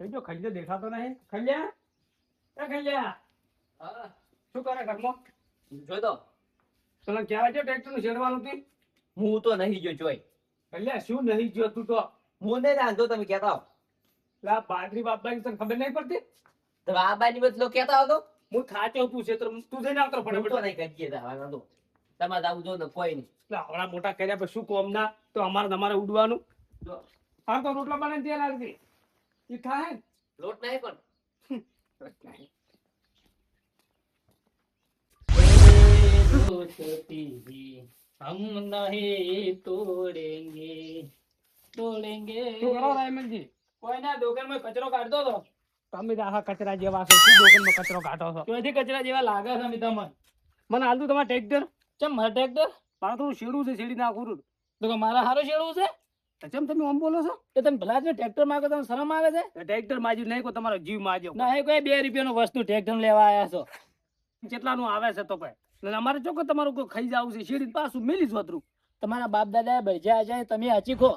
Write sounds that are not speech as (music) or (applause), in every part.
જો ખંજો દેખાતો નહીં. ખંજ્યા એ ખંજ્યા હા, શું કરે ઘરમાં જોઈ દો. તને કહેવાય છે ટ્રેક્ટરનું શેડવાનું હતી? હું તો નહીં જો જોઈ. ખંજ્યા શું નહીં જો તું તો? હું નહીં રાંધો તમે કહેતા હો. લા બાદરી બાબાની તને ખબર નહીં પડતી? તો બાજુ બદલો કહેતા હો તો. હું થાચો તું છે તો તું જઈને આવતો તો ફટાફટ. નહીં કહીએ તા, વાંધો. તમારે આવું જો ને કોઈ નહીં. આવડા મોટા કર્યા પછી શું કોમ ના તો અમારે તમારે ઉડવાનું. હા તો રોટલા બનાવીને ત્યાં લાગતી એ થાય ને? લોટ નહીં પણ हम नहीं तोड़ेंगे तोड़ेंगे શું કરો રાયમનજી કોઈ ના દુકાનમાં કચરો કાઢતો હતો તમે તો આખા કચરા જેવા છો શું દોકાનમાં કચરો કાઢો છો ત્યાંથી કચરા જેવા લાગે છે અમે તમને મને હાલતું તમારે ટ્રેક્ટર ચમ મારા ટ્રેક્ટર મારે થોડું શેડું છે શેડી નાખું છું. તો કે મારા હારો શેડવું છે તો તમે આમ બોલો છો? તો તમે ભલા ટ્રેક્ટર માંગો તમને શરમ આવે છે? ટ્રેક્ટર માજી નહીં કોઈ તમારો જીવ માજો ના કોઈ બે રૂપિયાનું વસ્તુ ટ્રેક્ટર લેવા આવ્યા છો. કેટલાનું આવે છે તો ભાઈ. અમારે ચોખ્ખો તમારું કોઈ ખાઈ જવું છે શેડી પાછું મેલી તમારા બાપ દાદા ભજ્યા છે તમે હાચી ખો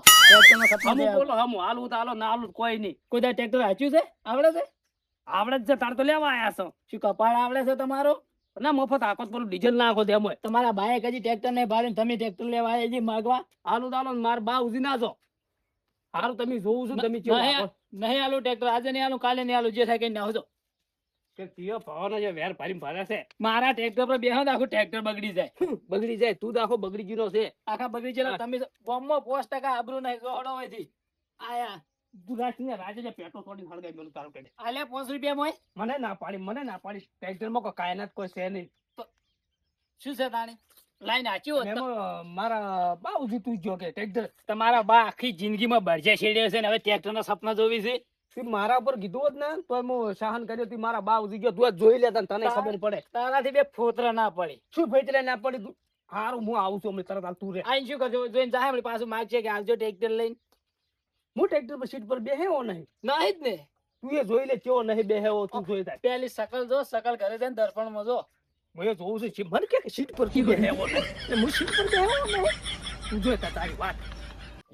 બોલો હમું હાલવું તો હાલો ના હાલવું કોઈ નહીં. કોઈ ટ્રેક્ટર હાચ્યું છે? આવડે છે? આવડે જ છે તાર તો લેવા આવ્યા છો. શું કપાળ આવડે છે તમારો? ના મફત આખો પેલું ડીઝલ નાખો દે હોય? તમારા બાએ હજી ટ્રેક્ટર ને ભાડે તમે ટ્રેક્ટર લેવા આવ્યા છે માગવા? હાલો તાલો માર બા ઉજી નાખો હારું તમે જોવું છું તમે નહીં હાલો ટ્રેક્ટર આજે નહીં હાલો કાલે નહીં હાલો જે થાય કઈ ના આવજો. કે તીયો ભાવનો જે વેર ભારી ભરે છે. મારા ટ્રેક્ટર પર બેહો તો આખું ટ્રેક્ટર બગડી જાય. બગડી જાય તું દાખો બગડી ગયો છે. આખા બગડી જાય તમે બોમ્બમાં પોસ્ટ ટકા આબરૂ નહીં જોડો હોયથી આયા. તું રાષ્ટ્રીય રાજે જે પેટ્રોલ છોડીને હળગાઈ મેલું તારું કરી આલે પાંચ રૂપિયા મોય. મને ના પાડી મને ના પાડી. ટેક્ટરમાં કોઈ કાયનાત કોઈ છે નહીં. શું છે તાણી? લાઈન આચી હોત તો. મારા બાઉજી તું જો કે ટેક્ટર તમારા બા આખી જિંદગીમાં બરજે છેડ્યો છે ને હવે ટ્રેક્ટરના સપના જોવી છે? તું મારા ઉપર કીધું હોત ને તો હું સહન કર્યો તું મારા બાઉજી ગયો. તું જોઈ લેતા તને ખબર પડે. તારાથી બે ફોતરા ના પડી. શું ફેતરા ના પડી? તું હારું હું આવું છું હમણાં તરત હાલ તું રે. આઈ શું કરજો? જોઈને જાય પાછું માગ છે કે આવજો ટેક્ટર લઈને. હું ટ્રેક્ટર પર સીટ પર બેહેવો નહીં. નહીં જ ને. તું એ જોઈ લે કેવો નહીં બેહેવો તું જોઈ થાય પેલી સકલ જો સકલ ઘરે જઈને દર્પણમાં જો. હું એ જોઉં છું મન કે સીટ પર કી બેહેવો નહીં? હું સીટ પર બેહેવો નહીં તું જોઈ તા તારી વાત.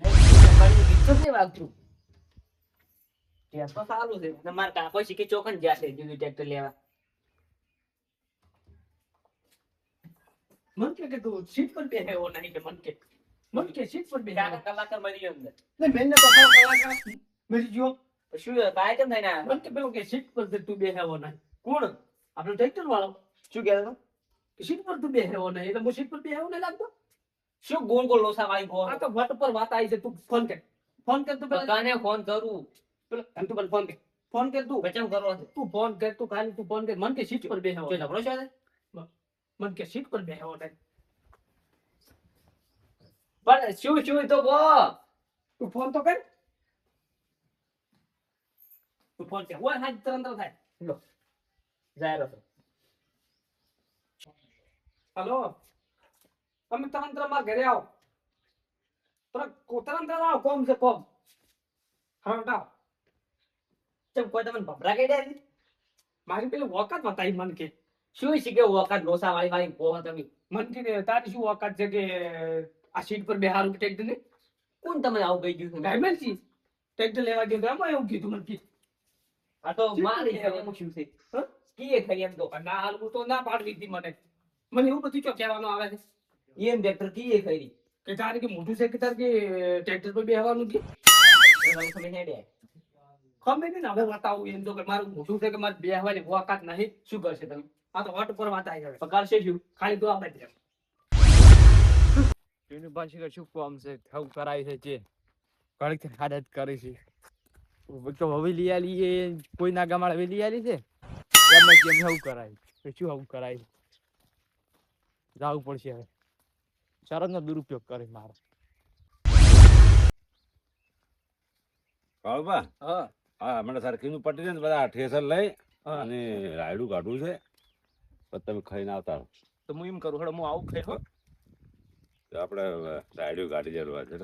તમારી નહીં વાગતું ટ્રેક્ટર સારું છે અને મારા કાકો શીખી ચોકન જ્યાં છે જુદું ટ્રેક્ટર લેવા મન કે કે તું સીટ પર બેહેવો નહીં કે મન કે મન કે સીટ પર બેહેવો ચાર મરી ગયો અંદર ને મેને તો ખાવ કલાકાર મેરી જો શું બાય કેમ થઈને આવ્યા? કે પેલો કે સીટ પર તું બેહેવો નહીં કોણ આપણો ટ્રેક્ટર વાળો શું કહેતો કે સીટ પર તું બેહેવો નહીં એટલે હું સીટ પર બેહેવો નહીં લાગતો શું ગોળ ગોળ લોસા વાળી ગો આ તો વટ પર વાત આવી છે તું ફોન કર ફોન કર તું પેલા બધાને ફોન કરું પેલા એમ તું ફોન કર ફોન કર તું બચાવ કરવો તું ફોન કર તું ખાલી તું ફોન કર મન કે સીટ પર બેહેવો જો ઝઘડો છે મન કે સીટ પર બેહેવો નહીં પણ શું શું તો કહો તું ફોન તો કર તું ફોન કર હોય હાજ તરત થાય જાય રહ્યો હલો તમે તરતમાં ઘરે આવો તરત આવો કોમ છે કોમ હા હટાવો ચમ કોઈ તમને ભભરા કહી દે મારી પેલી વખત બતાવી મન કે શું શીખે વખત લોસા વાળી વાળી કહો તમે મન કે તારી શું વખત છે કે આ સીટ પર બેહારું ટેક્ટર ને? કોણ તમને આવું કહી ગયું ડાયમંડ છી ટ્રેક્ટર લેવા ગયો એમાં એવું કીધું મને આ તો મારી? એમ શું છે? કીએ ખરી એમ તો. ના હાલ તો ના પાડવી હતી મને. મને એવું બધું ચો કહેવાનું આવે છે? એમ ટ્રેક્ટર કીએ ખરી. કે તારે કે મોટું છે કે તારે કે ટ્રેક્ટર પર બેહવાનું કે? ખમે ને હવે બતાવું એમ તો કે મારું મોટું છે કે મારે બેહવાની વાકાત નહીં. શું કરશે તમે? આ તો વાટ પર વાત આવી જાય પગાર છે શું ખાલી તો આપણે પાછી શું કામ છે? થવું કરાય છે જે. ઘડીક આદત કરી છે. તો હવેલી આલી એ કોઈ ના ગામડા હવેલી આલી છે? એમ કેમ હવું કરાય. શું હવું કરાય? જવું પડશે હવે. શરત નો દુરુપયોગ કરે મારે. કાળુબા? હા. હા હમણાં સરખીનું પટી છે ને બધા ઠેસર લઈ અને રાયડું કાઢવું છે. તમે તમે ખાઈને આવતા તો હું એમ કરું હડો હું આવું ખાઈ હો. આપણે રાયડું ગાડી જરૂર છે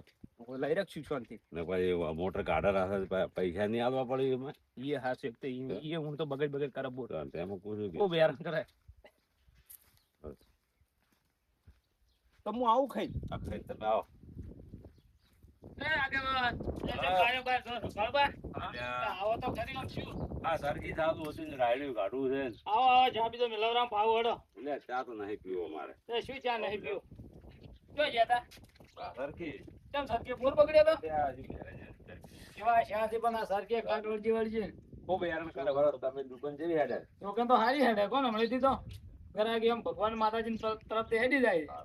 લઈ રાખશું શાંતિ. ને પછી મોટર કાઢા રાખે પૈસા નહીં આવવા પડે એમાં. એ હા છે તો એ હું તો બગડ બગડ કરે બોલ. એમાં કે બહુ બેરાન કરે. તો હું આવું ખાઈ. આ ખાઈને તમે આવો. આવો તો? આ સરખી ચાલુ હતું ને રાયડું કાઢવું છે આવો આવો ચા પીધો મિલવરામ પાવ હડો. એટલે ચા તો નહીં પીવો મારે શું ચા નહીં પીવું? તા કેમ સરકે પૂર બગડ્યો તો. કેવા શ્યાથી પણ આ સરકે કાટ વળજી વળજી ખૂબ હેરાન કરે બરો તમે દુકાન જેવી હેડે. તો તો હારી હેડે? કોણ હમણાંથી તો? ઘરે એમ ભગવાન માતાજી તરફ હેડી જાય.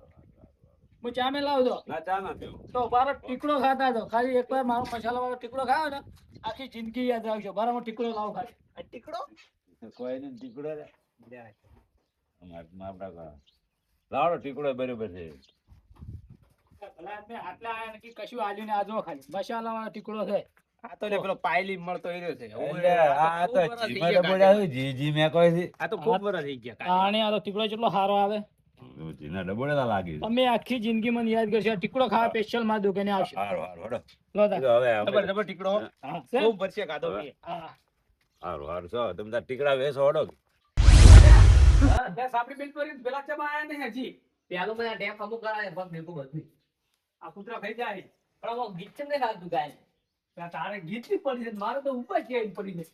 હું ચા મેં લાવજો ના ચા ના તો બાર ટીકડો ખાતા હતો. ખાલી એકવાર મારો મસાલા વાળો ટીકડો ખાયો ને આખી જિંદગી યાદ રાખજો. બારામાં ટીકડો લાવ ખાલી. ટીકડો? કોઈ ને ટીકડો. લાવડો ટીકડો બરોબર છે ભલા આદમી આટલા આયા ને કે કશું આજુ ને આજો ખાલી મસાલા વાળો ટીકડો છે. આ તો ને પેલો પાયલી મળતો એ રહ્યો છે. આ તો જીમાં ડબોડા જી જી મેં કહે છે આ તો ખૂબ વર્ષ થઈ ગયા આને આ તો ટીકડો કેટલો સારો આવે? જીના ડબોડા લાગી. છે. આખી જિંદગી મને યાદ કરશે આ ટીકડો ખાવા સ્પેશિયલમાં દુકાને આવશે. હારું, હારું, લો તા. હવે ડબલ ડબલ ટીકડો. ખૂબ વર્ષે ખાધો. હા. હારું, હારું, છો, તમે ટીકડા વેસો ઓડો આપણી બેન પર પેલા ચમ આયા ને હજી. પેલો મને ડેમ અમુક કરાય ભગ ભેગું બધું આ કૂતરા ખાઈ જાય. પણ અમુક ગીત ને ખાતું ગાય? તારે ગીતની પડી છે મારે તો ઉપર છે પડી છે?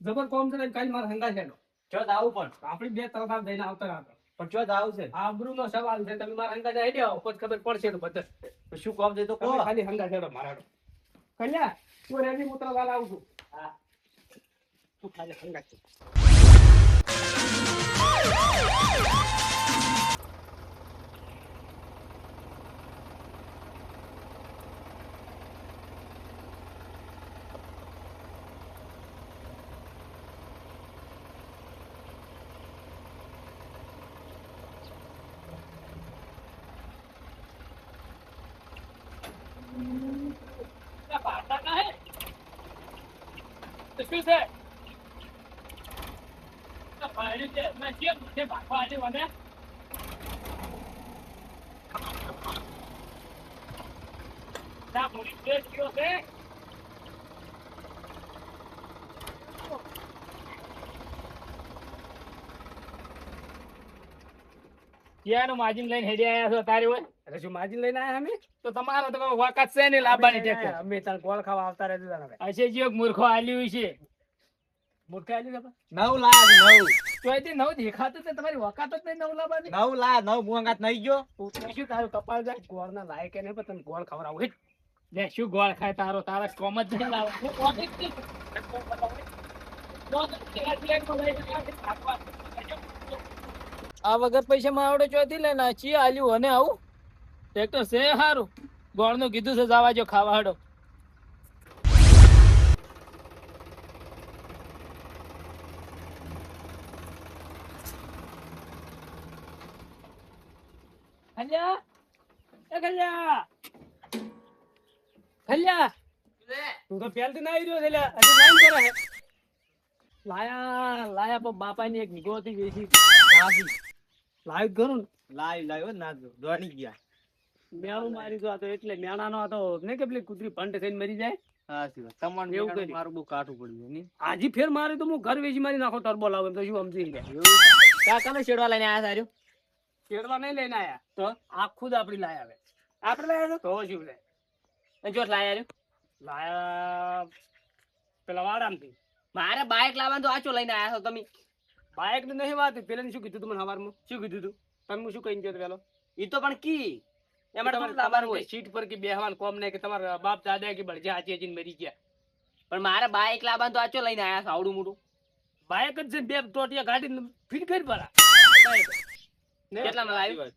જબર કોમ છે ને કાલ મારે હંગા છે ચો આવું પણ. આપણી બે તરફ આમ જઈને આવતા હતા. પણ ચો આવું છે? આબરૂ નો સવાલ છે તમે મારા હંગા જાય જાઓ પછી ખબર પડશે તો બધા તો શું કોમ છે તો કોણ ખાલી હંગા છે મારા કલ્યા તું રેડી હું તરફ હાલ આવું છું હા. તું ખાલી હંગા છે આ ભાતા ના હે? તો શું છે? આ ભાઈ છે, મેં કેમ છે ભાગવા આજે મને? ના, પોલીસ કેસ થયો છે? ક્યાંનું માજીન લઈને હેડી આયા છો તારી હોય એટલે શું માજીન લઈને આયા અમે તો તમારો તો વાકાત છે ને લાંબાની ટેકે અમે તાર ગોળ ખાવા આવતા રહેજો તારા ભાઈ. હશે જે એક મૂર્ખો આલ્યું છે મૂર્ખા આલી બાપા નવ લાખ નવ. તો એ નવ દેખાતું તે તમારી વકાત જ નહીં નવ લાવવાની નવ લા નવ મુંગાત નહીં ગયો. તું શું તારું કપાળ જાય? ગોળ ના લાયક ને પણ તને ગોળ ખવડાવું. હિટ. લે શું ગોળ ખાય તારો? તારા કોમ જ નહીં લાવે. આ વગર પૈસા માં આવડે ચોથી લેના ચી આલ્યું અને આવું. ટ્રેક્ટર છે સારું ગોળનું કીધું છે જવા જો ખાવા હડો. ખલ્યા? એ ખલ્યા? ખલ્યા? તું તો પહેલથી ના આવી રહ્યો છે લાઈન કરે છે લાયા લાયા પણ બાપાની એક નિગો હતી વેચી કાઢી. લાવ્યું જ ખરું ને લાઈ લાયો ના દોડી ગયા. મેણું મારી દો આ તો એટલે મેણાનો આ તો નહીં કે પેલી કૂતરી પંટ થઈને મરી જાય? હા સી વાત એવું એવું મારું બહુ કાઠું પડ્યું નહીં? આજી ફેર મારે તો હું ઘર વેચી મારી નાખો ટર્બો લાવે તો શું સમજી લે કાકાને શેડવા લઈને આયા સારું કેળવા નહીં લઈને આયા. તો? આખું જ આપડી લાયા હવે આપણે લાયા તો શું લે? જો લાયા રહ્યું? લાયા પેલા વાડામથી. મારે બાઇક લાવવાનું તો આચો લઈને આયા છો તમે. બાઇકની નહીં વાત. પેલા શું કીધું તું મને સવારમાં શું કીધું તું? તમે શું કહીને ગયો પેલો? ઈ તો પણ કી? સીટ પર કે બેહવાનું કોમ નહીં કે તમારા બાપ દાદા કે બળજા હાચી હાચીને મરી ગયા. પણ મારા બા એક લાવવાનું તો આચો લઈને આયા છો આવડું મોટું? બાઇક જ છે બે ટોટિયા ગાડી ફીટ કરી ભરા કેટલા માં લાવ્યું?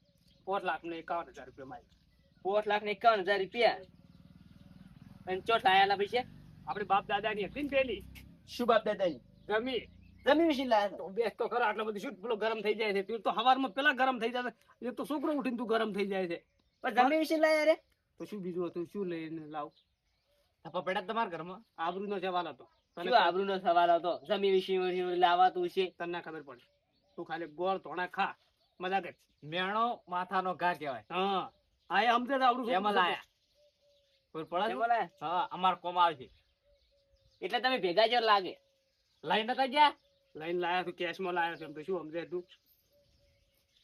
પોત લાખ ને એકાવન હજાર રૂપિયા માં પોત લાખ ને એકાવન હજાર રૂપિયા? અને ચોટ લાયા પૈસા? આપડે બાપ દાદા ની હતી ને પેલી. શું બાપ દાદાની? ગમી જમીન વિશે લાયા બેસ તો ખરા આટલા બધું શું પેલો ગરમ થઈ જાય છે? તું તો હવારમાં પેલા ગરમ થઈ જાય છે. એ તો છોકરો ઉઠીને તું ગરમ થઈ જાય છે. પણ જમીન વિશે લાયા રે તો શું બીજું હતું? શું લઈને લાવ? પપેડા તમારા ઘરમાં? આબરૂ નો સવાલ હતો. તને શું આબરૂનો સવાલ હતો? જમીન વિશે લાવાતું છે? તને ખબર પડે? તું ખાલી ગોળ ધોણા ખા. મજા કર. મેણો માથાનો ઘા કહેવાય. હા. આ એ સમજે છે આવડું એમાં લાયા. કોઈ પડે? છે? હા અમાર કોમ આવશે એટલે તમે ભેગા જ લાગે. લાઈન નતા ગયા? લઈને લાયા તું કેશમાં લાયા છે એમ તો શું સમજે તું?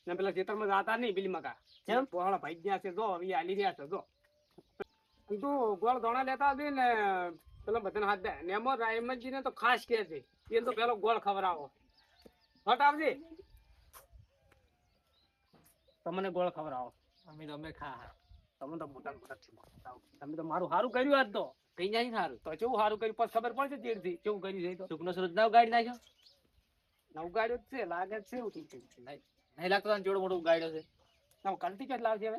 ને પેલા ખેતરમાં જાતા નહીં પેલી મકા કેમ? પોહાળા ભાઈ ગયા છે જો હવે આલી રહ્યા છે જો. તું ગોળ ધોણા લેતા હતી ને પેલા બધાને હાથ દે. ને એમાં રાયમનજી ને તો ખાસ કે છે. એ તો પેલો ગોળ ખવડાવો. હટ આવજે. તમને ગોળ ખવડાવો. અમે તો અમે ખા તમે તો મોટા મોટા છો. તમે તો મારું સારું કર્યું આજ તો. કઈ જાય સારું તો કેવું સારું કર્યું? પછી ખબર પડશે ચીડથી કેવું કર્યું છે તો? સુખનો સુરત નવ ગાડી નાખ્યો? નવગાડ્યો જ છે લાગે છે એવું ઠીક છે. નહીં લાગતો તને જોડો મોટો છે? ના કાલથી કેટલા આવશે હવે.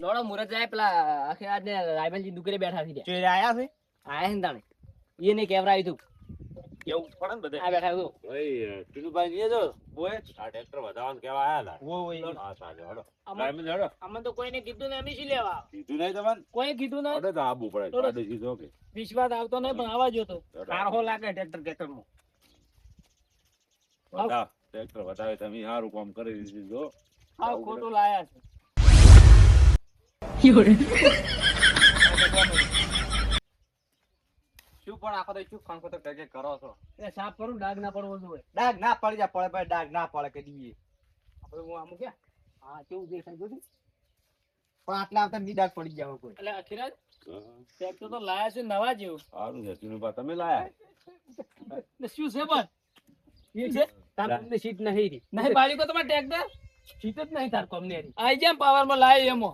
દોડો મુરત જાય પેલા આખે આજ રાયબલજી દુકરે બેઠા છે ચોરી આયા છે? આયા છે ને તાણે. એને તું. કેવું પડે ને બધે? આ બેઠા હતું ભાઈ ટીનુભાઈ નહીં જો. ઓય આ ટ્રેક્ટર વધારવાનું કેવા આયા હતા ઓય હા સાચો હડો. આમાં હડો. આમાં તો કોઈને કીધું ને અમે શું લેવા કીધું નહીં તમને? કોઈ કીધું નહીં? હડો તો આબુ પડે. થોડો- સીધો કે. વિશ્વાસ આવતો નહીં પણ આવા જોતો. કારહો લાગે ટ્રેક્ટર ટ્રેક્ટરમાં. ટ્રેક્ટર વધાવે તમે સારું કામ કરી દીધું જો. હા ખોટું લાયા છે. શું પણ આખો તો શું ખણખો તો કે કરો છો? એ સાફ કરું ડાઘ ના પડવો જોઈએ. ડાઘ ના પડી જાય પડે પડે ડાઘ ના પડે કે દીએ. આપણે હું આમ ક્યાં? હા કેવું દેખાય જોયું પણ આટલા આવતા ની ડાઘ પડી જાય કોઈ. એટલે અખિરાજ ટ્રેક્ટર તો લાયા છે નવા જેવું. સારું છે ટીનુભા તમે લાયા? શું છે પણ? એ છે? તાર કોમની સીટ નહીં રહી નહીં બાળકો તમારે ટ્રેક્ટર સીટ જ નહીં તાર કોમની રહી આઈ જેમ પાવરમાં લાય એમો?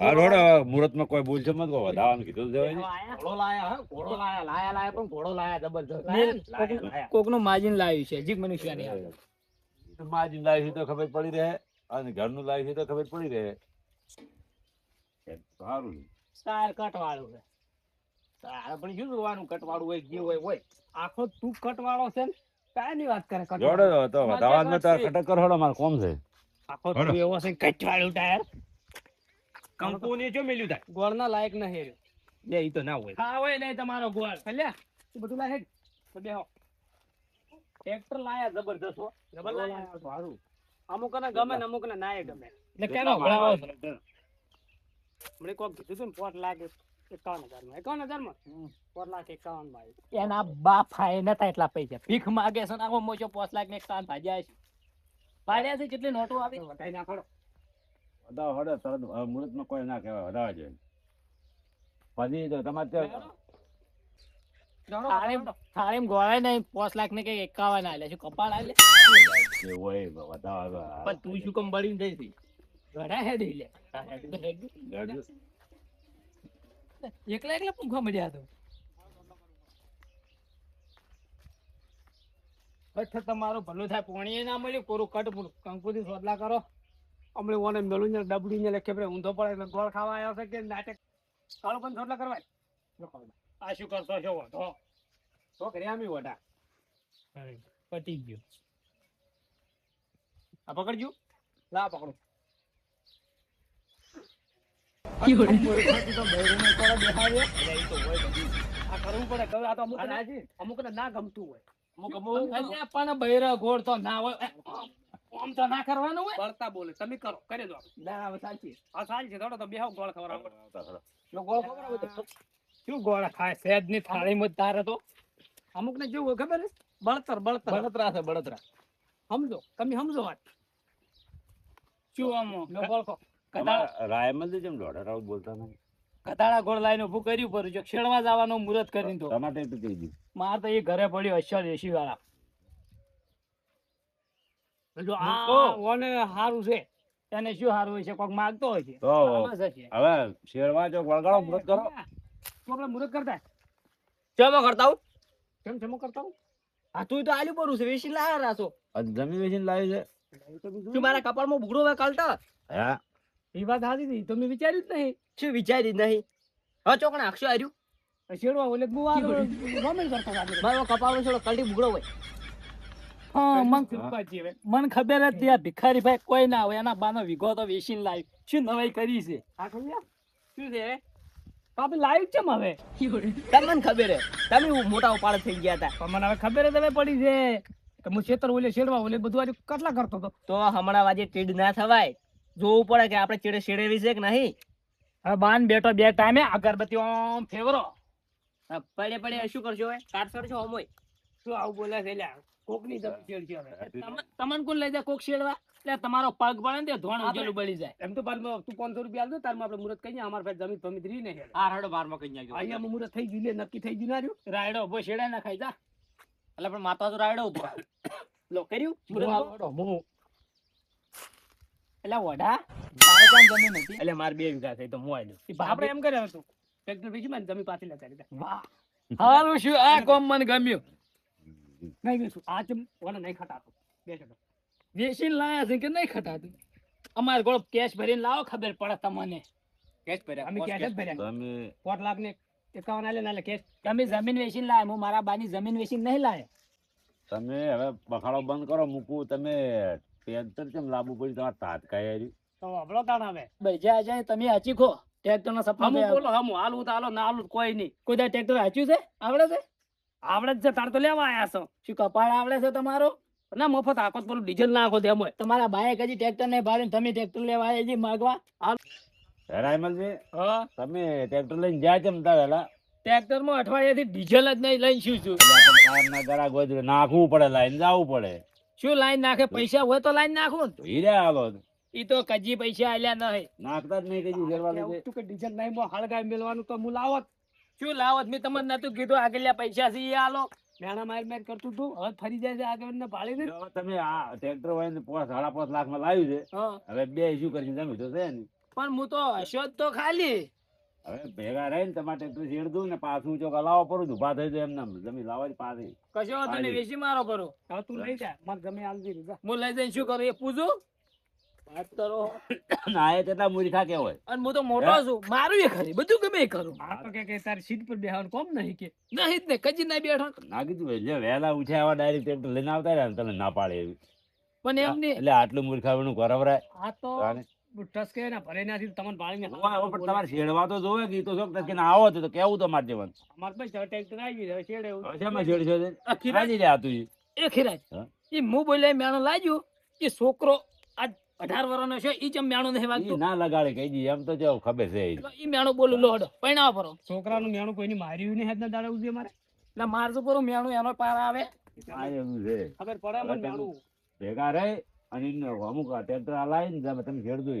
હારું હડો મુહૂર્તમાં કોઈ બોલશે મત કોઈ વધારવાનું કીધું જવાય ઘોડો લાયા હા ઘોડો લાયા લાયા લાયા પણ ઘોડો લાયા જબરજસ્ત. લાયા, લાયા કોકનું માજીન લાવ્યું છે જીગ મનુષ્યની માજી લાવી છે તો ખબર પડી રહે અને ઘરનું લાવી છે તો ખબર પડી રહે. સારું છે. કટવાળું છે. તારે પણ શું જોવાનું કટ વાળું હોય જે હોય હોય. આખો તું કટ વાળો છે ને ટાયરની વાત કરે જોડે. તો. વધારવાનું તો ખટક કરો હડો મારે કોમ છે. આખો. તું એવો છે કચવાળું ટાયર. કંકુ જો મેલ્યું થાય ગોળ ના લાયક ન હેર બે ઈ તો ના હોય. હા હોય નહીં તમારો ગોળ. અલ્યા તું બધું લાયક તો બેહો. ટ્રેક્ટર લાયા જબરદસ્ત હો. જબર લાયા. સારું. અમુક ને ગમે ને અમુક ને નાય ગમે. એટલે કેનો ભણાવો છો? કોક કીધું તું ને પોટ લાખ એકાવન એકાવન લાખ એકાવન એના બાપ ફાય નતા એટલા પૈસા. ભીખ માગે છે ને આવો મોચો પોચ લાખ ને એકાવન ભાજ્યા છે. પાડ્યા છે કેટલી નોટો આવી વટાઈ નાખો વધાવો હડો તરત મુહૂર્તમાં કોઈ ના કહેવાય વધાવા જોઈએ પછી તો તમારે ત્યાં થાળીમ થાળીમ ગોળાય નહીં પોચ લાખ ને કઈ એકાવન આલે છે કપાળ આલે. પણ તું શું કમ બળી જઈ હતી ઘડા લે. એકલા એકલા પૂંખા મળ્યા તો અચ્છા તમારું ભલું થાય પોણીએ ના મળ્યું કોરું કટ કંકુથી સોદલા કરો. અમને ઓને મેલું ને ડબડી ને લખે ભાઈ ઊંધો પડે એટલે ગોળ ખાવા આવ્યો છે કે નાટક? કાળું પણ સોદલા દે. આ શું કરતો છો વધો? તો કરી આમી વડા પતી ગયો. આ પકડજો. લા પકડો આ કરવું પડે કહે આ તો અમુક ને- ના ગમતું હોય અમુક અમુક પણ બૈરા ગોળ તો ના હોય આમ તો ના કરવાનું હોય બળતા બોલે તમે કરો કરી દો ના હવે સાચી હા સાચી છે તો બેહો ગોળ ખવડાવો જો ગોળ ખવડાવો તો શું ગોળ ખાય સેજની થાળી માં તારે તો અમુક ને જેવું ખબર છે બળતર બળતર બળતરા છે બળતરા. સમજો? તમે સમજો વાત? શું આમ? ગોળ ખો રાયમંદ જેમ દોઢ બોલતા નહીં. કતાળા ગોળ લાઈને ઊભું કર્યું પર જો છેડવા જવાનું મુહૂર્ત કરીને તો ટમાટર તો કહી દીધું. માર તો એ ઘરે પડ્યો અસર એસી વાળા જો આ ઓને હારું છે. એને શું હારું છે? કોક માગતો હોય છે. તો બરાબર છે. હવે શેરવા ચોક વળગાડો મુહૂર્ત કરો. તું આપણે મુહૂર્ત કરતા? ચમો કરતા હું કેમ જમો કરતા હું આ તું તો આલ્યું પડું છે લાયા રાસો આ વેચીને લાવ્યું છે. તું મારા કપાળમાં ભૂગડો કાલતા? હા. એ વાત સાચી હતી તમે વિચાર્યું જ નહીં. શું વિચારી જ નહીં? હા ચોકણા અક્ષો આવ્યું છેડવા ઓલે બહુ આ ગમે કરતો મારો કપાળમાં થોડો કલટી ભૂગડો હોય. મન મન ખબર હતી આ ભિખારી ભાઈ કોઈ ના હોય એના બાનો વિગો તો વેચીને લાવી શું નવાઈ કરી છે? શું છે? આપણે લાઈવ કેમ હવે? તમને ખબર હે. તમે મોટા ઉપાડ થઈ ગયા હતા. પણ મને હવે ખબર તમે પડી છે કે હું છેતર ઓલે છેડવા ઓલે બધું આજે કેટલા કરતો હતો? તો હમણાં વાજે ટીડ ના થવાય. જોવું પડે કે આપણે ચીડે શેડેવી છે કે નહીં? હવે બાન બેઠો બે ટાઈમે અગરબત્તી ઓમ ફેવરો. પડે પડે શું કરશો હવે? કાટ કરશો અમોય. શું આવું બોલે છે લ્યા? કોકની તમે શેરશે હવે. તમને કોણ લઈ જાય કોક છેડવા એટલે તમારો પગ પડે ને ધોણ ઉજેલું બળી જાય. એમ તો બાદમાં તું પાંચસો રૂપિયા આપજો તારમાં આપણે મુહૂર્ત કહીએ અમારે પાસે જમીન પમિત રહી નહીં આ રાડો બારમાં કઈ જાય અહીંયા મુહૂર્ત થઈ ગયું લે નક્કી થઈ ગયું ના રહ્યું? રાયડો ભો શેડા ના ખાઈ જા. એટલે પણ માતા તો રાયડો હતો લો કર્યું મુરત મુહૂર્ત આવો. આવો, મુહૂર્ત. એટલે વઢા તારે કામ જમીન હતી. એટલે મારે બે વીઘા થઈ તો હું આવી એ આપણે એમ કર્યું હતું. ટ્રેક્ટર વેચી મને જમીન પાછી લગાડી દે વાહ. હારું શું આ કોમ મને ગમ્યું. નહીં વેચું. આ ચમ ઓને નહીં ખટાતું. બે સેકન્ડ. વેચીને લાયા છે કે નહીં ખટાતું? અમારે ગોળ કેશ ભરીને લાવો ખબર પડે તમને. કેશ ભર્યા? અમે કેશ જ ભર્યા. તમે પાંચ લાખ ને એકાવન આલે નાલે કેશ તમે જમીન વેચીને લાયા હું મારા બાની જમીન વેચીને નહીં લાયા. તમે હવે બખાડો બંધ કરો મૂકું તમે પેન્ટર કેમ લાંબુ પડી તમારે તાત્કાય હારી? તો વાપરો તાણ આવે બૈજા જાય તમે હાચી ખો ટ્રેક્ટર નો સપના હમું બોલો હમ હાલું તો હાલો ના હાલું કોઈ નહીં. કોઈ દા ટ્રેક્ટર હાચ્યું છે? આવડે છે? આવડે જ છે તાર તો લેવા આયા છો. શું કપાળ આવડે છે તમારો? ના મફત આખો પેલું ડીઝલ નાખો તેમ હોય. તમારા બાઈક હજી ટ્રેક્ટર ને ભાડે તમે ટ્રેક્ટર લેવા આવ્યા છે માગવા? હે રાયમલજી હા. તમે ટ્રેક્ટર લઈને જાય કેમ તા વહેલા ટ્રેક્ટરમાં અઠવાડિયાથી ડીઝલ જ નહીં લઈને શું છું? ના જરા તો નાખવું પડે લાઈન જવું પડે. શું લાઈન નાખે? પૈસા હોય તો લાઈન નાખો તો હીરે ઈ તો કજી પૈસા આલ્યા નહીં. નાખતા જ નહીં કજી શેરવા કેવું? તું. કે ડીઝલ નહીં મો હળગાય મેલવાનું તો હું લાવત શું લાવત મેં તમને નતું કીધું આગળના પૈસા છે ઈ આલો. મેણા માર માર કરતું તું. હવે ફરી જાય છે આગળ ને ભાળીને દે તમે આ ટ્રેક્ટર હોય ને પોસ સાડા પોસ લાખમાં લાવ્યું છે. હવે બે શું કરી જમી તો છે ને પણ હું તો હશો તો ખાલી. હવે ભેગા રહીને તમારે ટ્રેક્ટર શેડ દઉં ને પાછું ચોક લાવો પડું ઊભા થઈ જાય એમને. જમી લાવવા પાછી. કશો તને વેચી મારો કરો હવે તું લઈ જા. મારે જમી હાલ દીધા હું લઈ જઈને શું કરું એ પૂછું? વાત કરો. (coughs) ના એ કેટલા મૂર્ખા કેવાય અને હું તો મોટો છું. મારું એ ખરી બધું ગમે એ કરું. આ તો કે કે તારી સીટ પર બેહવાનું કોમ નહીં કે. નહીં જ ને કજી ના બેઠો. ના કીધું વહેલા ઉઠ્યા આવા ડાયરેક્ટ ટ્રેક્ટર લઈને આવતા રહ્યા ને તને ના પાડે એવી. પણ એમ નહીં. એટલે આટલું મૂર્ખાવાનું કરાવરાય. આ તો. ટસકે ના ભરે નાથી તમને ભાળીને હોવા, હવે પણ તમારે શેડવા તો જોવે કે તો શોખ ટસકે ના આવો તો તો કેવું તમારે જેવાનું? અમાર ભાઈ હવે ટ્રેક્ટર આવી ગયું હવે શેમાં શેડ છે? આ ખીરા લે આતું એ ખીરાજ? એ હું બોલે મેણો લાગ્યો કે છોકરો આજ અઢાર વર્ષનો છે ઈ ચમ મેણો નહીં વાગતો? ના લગાડે કહી દી એમ તો જો ખબર છે ઈ. ઈ મેણો બોલું લોહડો પૈણા ભરો. છોકરાનું મેણું કોઈની માર્યું નહીં હાથના દાડા ઉજે મારે એટલે મારજો પરો મેણું એનો પાર આવે. આ એવું છે. ખબર પડે મને મેણું ભેગા રહે અને અમુક ટ્રેક્ટર લાવીને તમે તમે શેડ દો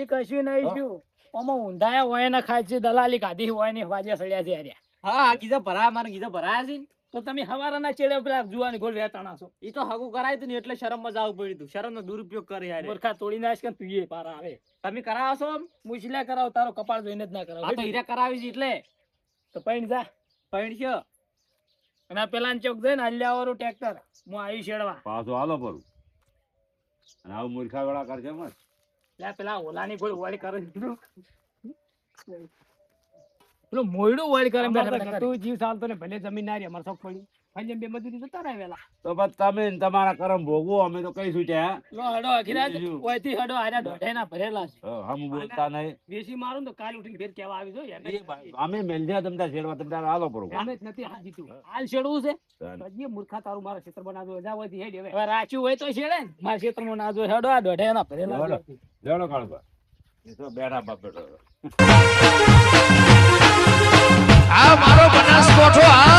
એ કશું નહીં થયું. આમાં ઊંધાયા હોય ને ખાય છે દલાલી કાઢી હોય ને વાજે સળ્યા છે અરે. હા ગીધા ભરાયા મારે ગીધા ભરાયા છે. તો તમે હવારના ચેડે પેલા જુવાની ગોળ વેતાણા છો. એ તો હગું કરાયું ને એટલે શરમમાં જવું પડ્યું હતું. શરમ નો દુરુપયોગ કરે યાર મૂર્ખા તોડી નાશ કે તું એ પાર આવે. તમે કરાવો છો? મુશલા કરાવ તારો કપાળ જોઈને જ ના કરાવ. આ તો હીરા કરાવી છે એટલે. તો પૈણ જા. પૈણ છે અને આ પેલા ચોક જઈને હલ્યાવાળું ટ્રેક્ટર. હું આવી શેડવા. પાછો હાલો પરું અને આવું મૂર્ખાવાળા કરજે મત પેલા ઓલાની કોઈ વળી કરે. પેલું મોયડું વળી કરે બેઠા તો જીવ ચાલતો ને ભલે જમીન ના રહી અમારે શોખ પડ્યું ફંજમ બે મજૂરી જતા રહે વેલા તો બસ તમે તમારા કરમ ભોગવો અમે તો કઈ છૂટ્યા લો હડો અખીરાજ, ઓયથી હડો હાર્યા દોઢેના ભરેલા છે. હમ બોલતા નહીં. વેસી મારું તો કાલ ઉઠીને ફેર કેવા આવી જો અમે મેલજા તમતા શેડવા તમતા હાલો પરું અમે જ નથી હાજી તું. હાલ છેડવું છે. મૂર્ખા તારું મારા ક્ષેત્ર બનાવજો જા હોય હેડ હવે. હવે હોય તો ને. મારા ક્ષેત્રમાં ના જોઈ હડો આ દોઢેના ભરેલા હડો. છે. એ તો બેઠા બાપ બેઠો. આ મારો બનાસકોઠો આ